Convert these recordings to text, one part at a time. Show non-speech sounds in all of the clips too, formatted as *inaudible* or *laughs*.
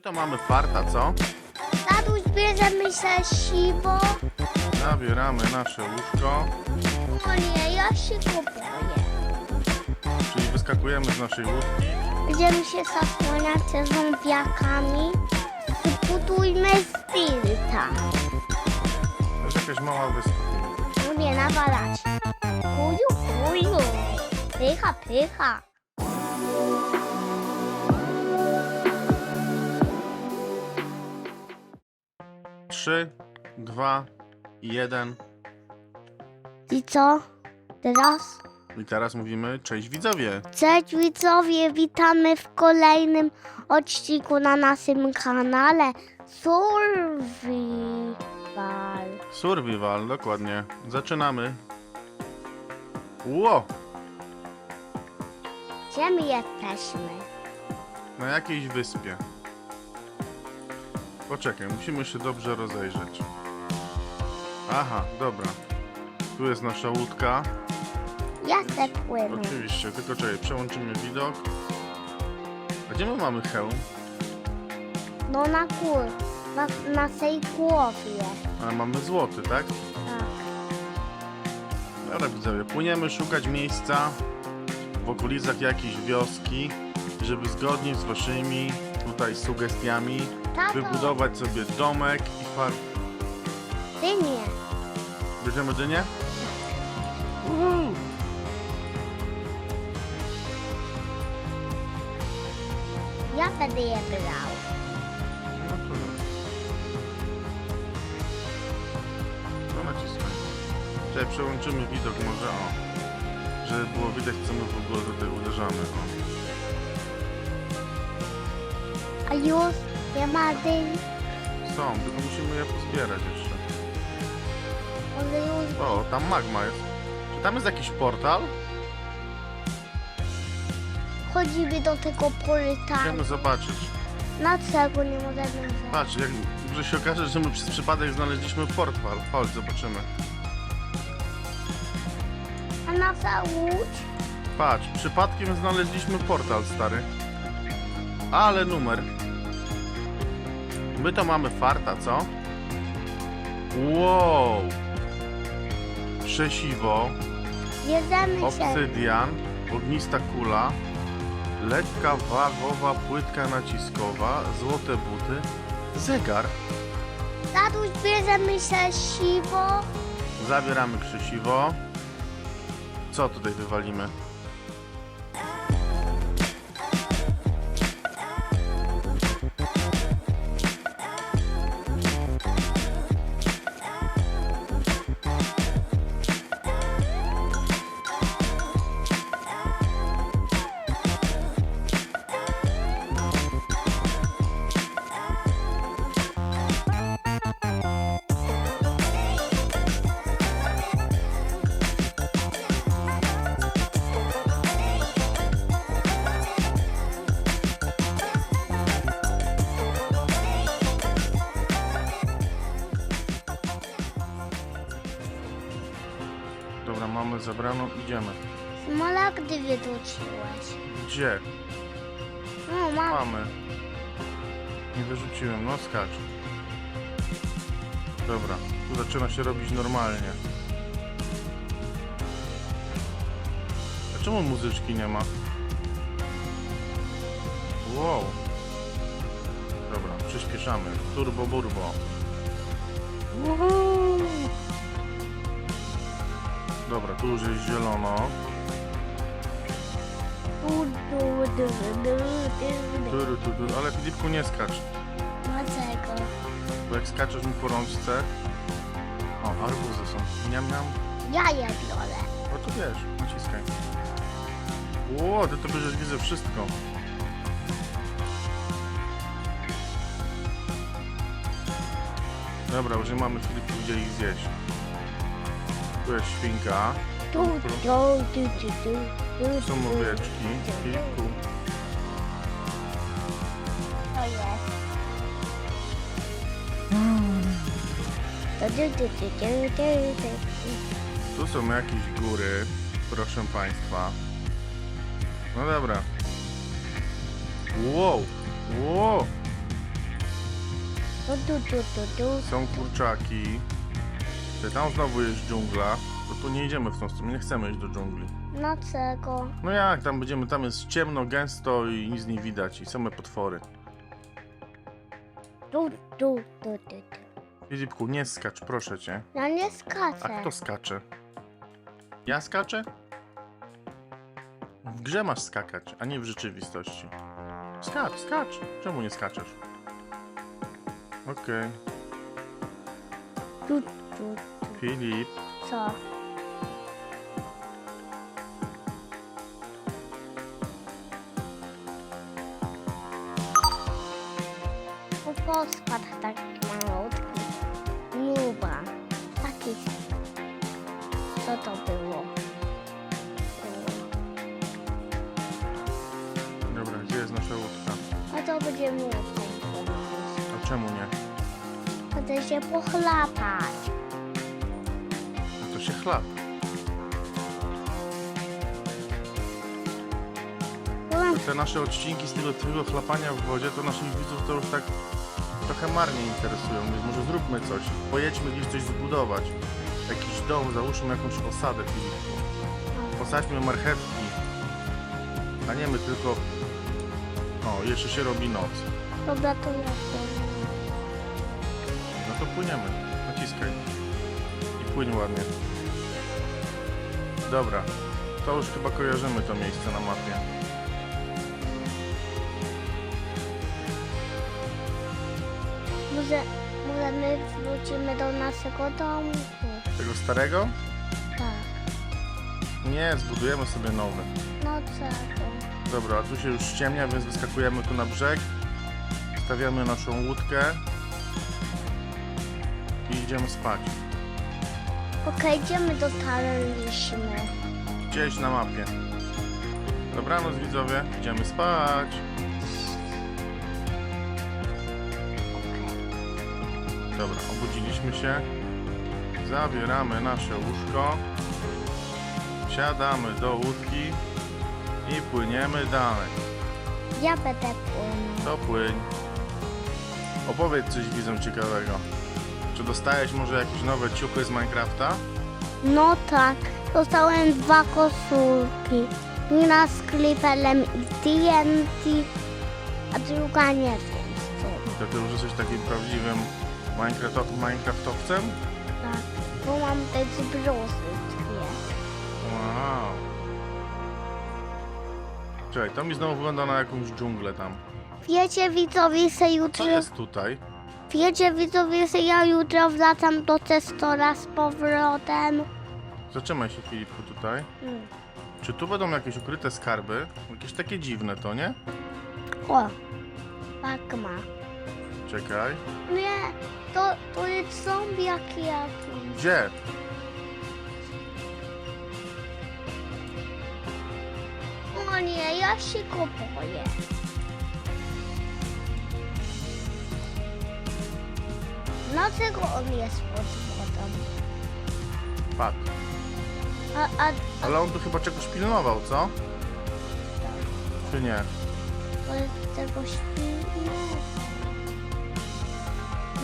My to mamy farta, co? Tatuś bierzemy się siwo. Zabieramy nasze łóżko, O nie, ja się kupuję. czyli wyskakujemy z naszej łódki. Będziemy się zasłaniać ze zombiakami. Zbudujmy spirita. To jest jakaś mała wyspa. Lubię nawalać. Kuju, kuju. Pycha, pycha. Trzy, dwa, jeden. I co? Teraz? I teraz mówimy cześć widzowie. Cześć widzowie, witamy w kolejnym odcinku na naszym kanale Survival. Survival, dokładnie. Zaczynamy. Ło! Gdzie my jesteśmy? Na jakiejś wyspie. Poczekaj, musimy się dobrze rozejrzeć. Aha, dobra. Tu jest nasza łódka. Ja chcę płynąć. Oczywiście, tylko czekaj, przełączymy widok. A gdzie my mamy hełm? No na gór, na naszej głowie. A mamy złoty, tak? Tak. Dobra widzowie, płyniemy szukać miejsca w okolicach jakiejś wioski, żeby zgodnie z waszymi tutaj sugestiami Tato, wybudować sobie domek i far... ty nie. Bierzemy dynię? Ja będę je brał. No to... To naciskaj. Czekaj, przełączymy widok może, o. Żeby było widać, co my w ogóle tutaj uderzamy, o. A już nie ma dyń. Są, tylko musimy je pozbierać jeszcze. Już O, tam magma jest. Czy tam jest jakiś portal? chodzimy do tego portalu. Chcemy zobaczyć. Dlaczego nie możemy zejść? Patrz, jak może się okaże, że my przez przypadek znaleźliśmy portal. Chodź, zobaczymy. A nasza łódź? Patrz, przypadkiem znaleźliśmy portal, stary. Ale numer. My to mamy farta, co? Wow! Krzesiwo, Bierzemy się. obsydian, ognista kula, lekka wagowa płytka naciskowa, złote buty, zegar. Tatuś bierzemy się siwo. Zabieramy krzesiwo. Co tutaj wywalimy? Zabraną, idziemy. Smaragdy wyrzuciłeś. Gdzie? No, mam. Mamy. Nie wyrzuciłem, no skacz. Dobra, tu zaczyna się robić normalnie. A czemu muzyczki nie ma? Wow. Dobra, przyspieszamy. Turbo burbo. Woohoo! Dobra, tu już jest zielono. Du, du, du, du, du, du. Turu, tu, tu. Ale Filipku nie skacz. Dlaczego? Bo jak skaczesz mi po rączce... O, arbuzy są. Miam, miam. Ja je biorę. O, tu wiesz, naciskaj. Ło, ty to bierzesz, widzę wszystko. Dobra, już nie mamy Filipku gdzie ich zjeść. Tu jest świnka, du, du, du, du, są owieczki. Filipku, To jest. To tu są jakieś góry, proszę Państwa. No dobra. Wow, wow. Tu, tu, tu, tu, tu. Są kurczaki. Ty, Tam znowu jest dżungla. To tu nie idziemy w tą stronę, nie chcemy iść do dżungli. Dlaczego? No jak, tam będziemy, tam jest ciemno, gęsto i nic nie widać i same potwory. Tu, tu, tu, tu, tu. Filipku, nie skacz, proszę cię. Ja nie A skaczę. kto skacze? Ja skaczę? W grze masz skakać, a nie w rzeczywistości. Skacz, skacz. Czemu nie skaczesz? Okej. Tu, tu, Filip, co? No poskład taki malutki. Nuba. Taki. Co to było? Dobra, gdzie jest nasza łódka? A to będzie łódką. A czemu nie? Chcę się pochlapać. Byłam Te nasze odcinki z tego twojego chlapania w wodzie, to naszych widzów to już tak trochę marnie interesują, więc może zróbmy coś. Pojedźmy gdzieś coś zbudować. Jakiś dom, załóżmy jakąś osadę Filipku. Posadźmy marchewki. A nie my tylko... O, jeszcze się robi noc. Dobra, to ja. No to płyniemy. Naciskaj. I płyń ładnie. Dobra. To już chyba kojarzymy to miejsce na mapie. Może, może my wrócimy do naszego domu. Tego starego? Tak. Nie, zbudujemy sobie nowy. No czego? Dobra, a tu się już ściemnia, więc wyskakujemy tu na brzeg. Stawiamy naszą łódkę. I idziemy spać. Okej, gdzie my dotarliśmy? Gdzieś na mapie. Dobranoc widzowie, idziemy spać. Dobra, obudziliśmy się. Zabieramy nasze łóżko. Siadamy do łódki i płyniemy dalej. Ja będę płynął. To płyń. Opowiedz coś widzom ciekawego. Czy dostałeś może jakieś nowe ciuchy z Minecrafta? No tak, dostałem dwa koszulki. Jedna z klipelem i TNT, a druga nie wiem co. To ty już jesteś takim prawdziwym Minecrafto- Minecraftowcem? Tak, bo mam te zbrosy dwie. Wow. Czekaj, to mi znowu wygląda na jakąś dżunglę tam. Wiecie widzowie, Co jutro... jest tutaj? Wiecie widzowie, że ja jutro wracam do Testora z powrotem. Zatrzymaj się Filipku tutaj. Hmm. Czy tu będą jakieś ukryte skarby? Jakieś takie dziwne to, nie? O, tak ma. Czekaj. Nie, to, to jest zombiak jakiś. Gdzie? O nie, ja się go boję. Dlaczego on jest pod wodą? Padł. A, a, Ale on tu chyba czegoś pilnował, co? Czy nie? jest tego śpi...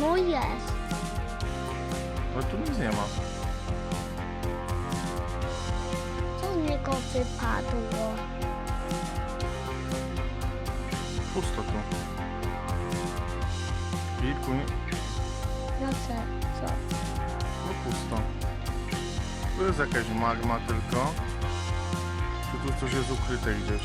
No jest. Ale tu nic nie ma. Co z niego wypadło? Pusto tu. Filipku, nie... No co? No pusto. Tu jest jakaś magma tylko. Czy tu coś jest ukryte gdzieś?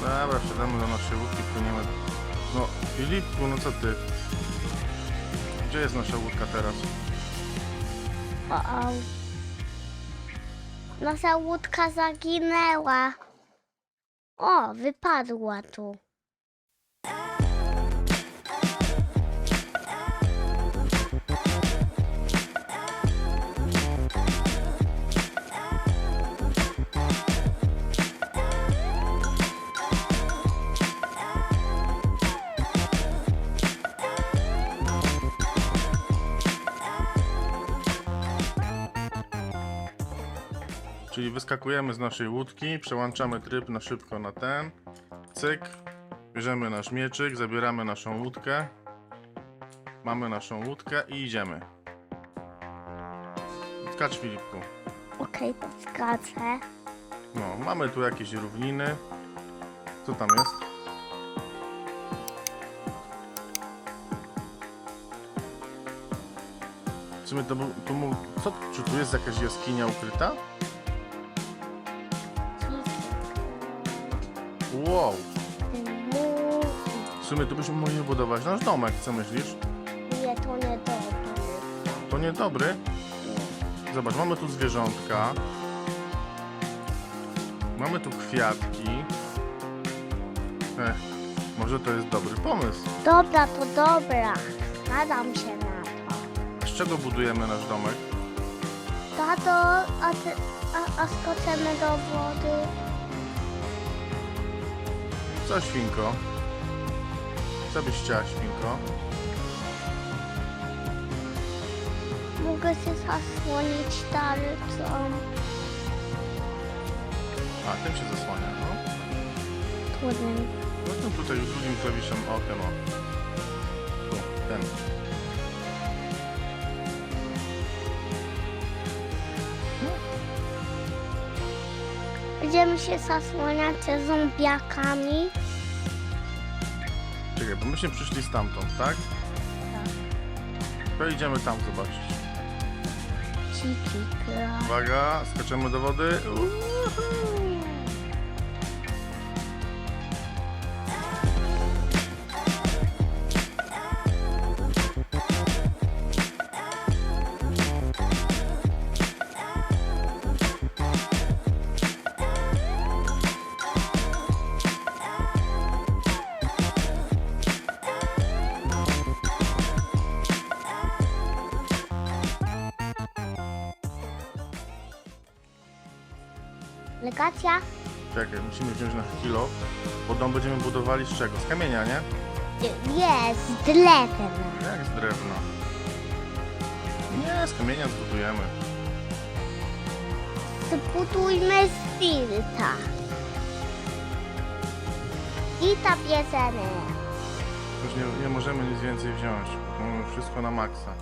Dobra, wsiadamy do naszej łódki, płyniemy. No, Filipku, no co ty? Gdzie jest nasza łódka teraz? O. Nasza łódka zaginęła. O, wypadła tu. Wyskakujemy z naszej łódki, przełączamy tryb na szybko na ten. Cyk. Bierzemy nasz mieczyk, zabieramy naszą łódkę. Mamy naszą łódkę i idziemy. Skacz Filipku. Okej, podskaczę. No, mamy tu jakieś równiny. Co tam jest? W sumie to tu mógł, co, czy tu jest jakaś jaskinia ukryta? Wow, w sumie tu byśmy mogli budować nasz domek, co myślisz? Nie, to nie dobre. To niedobry? Zobacz, mamy tu zwierzątka. Mamy tu kwiatki. Ech, może to jest dobry pomysł. Dobra, to dobra. Zgadzam się na to. Z czego budujemy nasz domek? Tato, a, ty, a, a skoczymy do wody? Co, świnko? Co byś chciała, świnko? Mogę się zasłonić tarczą. A, tym się zasłania, no. Którym? No tym tutaj drugim klawiszem, o, ten o. Tu, ten. Będziemy się zasłaniać ze zombiakami. Czekaj, bo myśmy przyszli stamtąd, tak? Tak. To idziemy tam zobaczyć. Ciki gra. Uwaga, skaczemy do wody. Legacja? Czekaj, musimy wziąć na kilo, bo dom będziemy budowali z czego? Z kamienia, nie? Jest, drewno. Jak z drewna? Nie, z kamienia zbudujemy. Zbudujmy z filtra. I tam bierzemy. Już nie, nie możemy nic więcej wziąć. Mamy wszystko na maksa.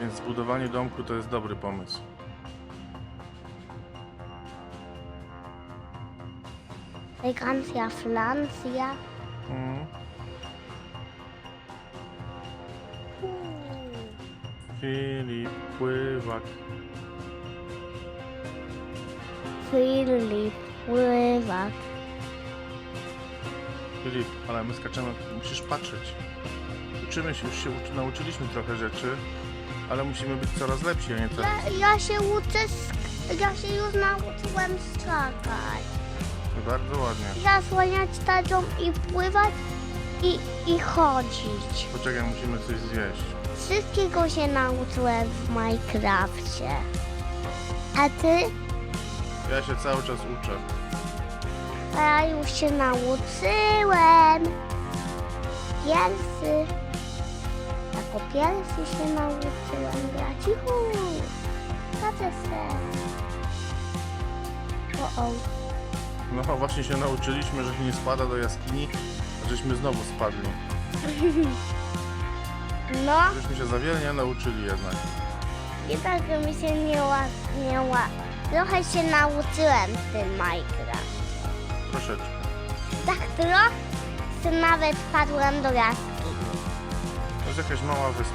Więc zbudowanie domku to jest dobry pomysł. Elegancja, Francja. Mhm. Filip Pływak. Filip, pływak. Filip, ale my skaczemy, musisz patrzeć. Uczymy się, już się uczy, nauczyliśmy trochę rzeczy, ale musimy być coraz lepsi, a nie coraz... Ja, ja się uczę, sk- ja się już nauczyłem skakać. Bardzo ładnie. Zasłaniać tarczą i pływać i, i chodzić. Poczekaj, musimy coś zjeść. Wszystkiego się nauczyłem w Minecrafcie. A ty? Ja się cały czas uczę. A ja już się nauczyłem. Pierwszy. Jako pierwszy się nauczyłem grać. Juhu. Zgadzę się. O, o. No właśnie się nauczyliśmy, że się nie spada do jaskini, a żeśmy znowu spadli. *laughs* No, Żeśmy się za wiele nie nauczyli jednak. i tak mi się nie ła, nie ła. Trochę się nauczyłem w tym Minecraft. Troszeczkę. Tak trochę nawet padłem do jaskini. To jest jakaś mała wyspa.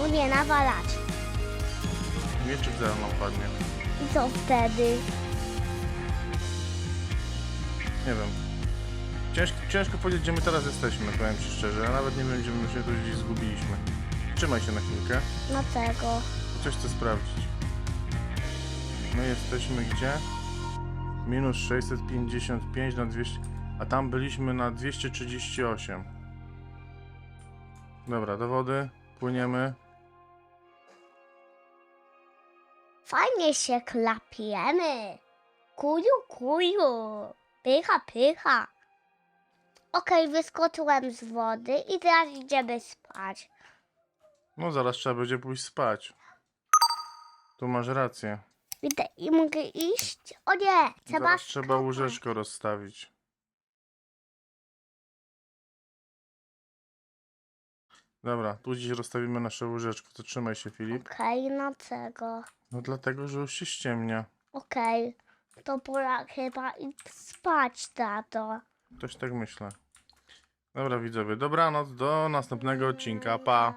No nie, nawalać. Mieczyk zaraz nam padnie. I co wtedy? Nie wiem. Ciężko, ciężko powiedzieć, gdzie my teraz jesteśmy, powiem Ci szczerze. Ja nawet nie wiem, gdzie my się tu gdzieś zgubiliśmy. Trzymaj się na chwilkę. Dlaczego? bo Coś chcę sprawdzić. My jesteśmy gdzie? Minus 655 na 200... A tam byliśmy na 238. Dobra, do wody. Płyniemy. Fajnie się klapiemy. Kuju, kuju. Pycha, pycha. Okej, wyskoczyłem z wody i teraz idziemy spać. No zaraz trzeba będzie pójść spać. Tu masz rację. Widzę i mogę iść? O nie! Trzeba Zaraz trzeba skakać. łóżeczko rozstawić. Dobra, tu dziś rozstawimy nasze łóżeczko. To trzymaj się, Filip. Okej, na czego? No dlatego, że już się ściemnia. Okej. To pora chyba iść spać, tato. Też tak myślę. Dobra, widzowie, dobranoc, do następnego odcinka. Pa!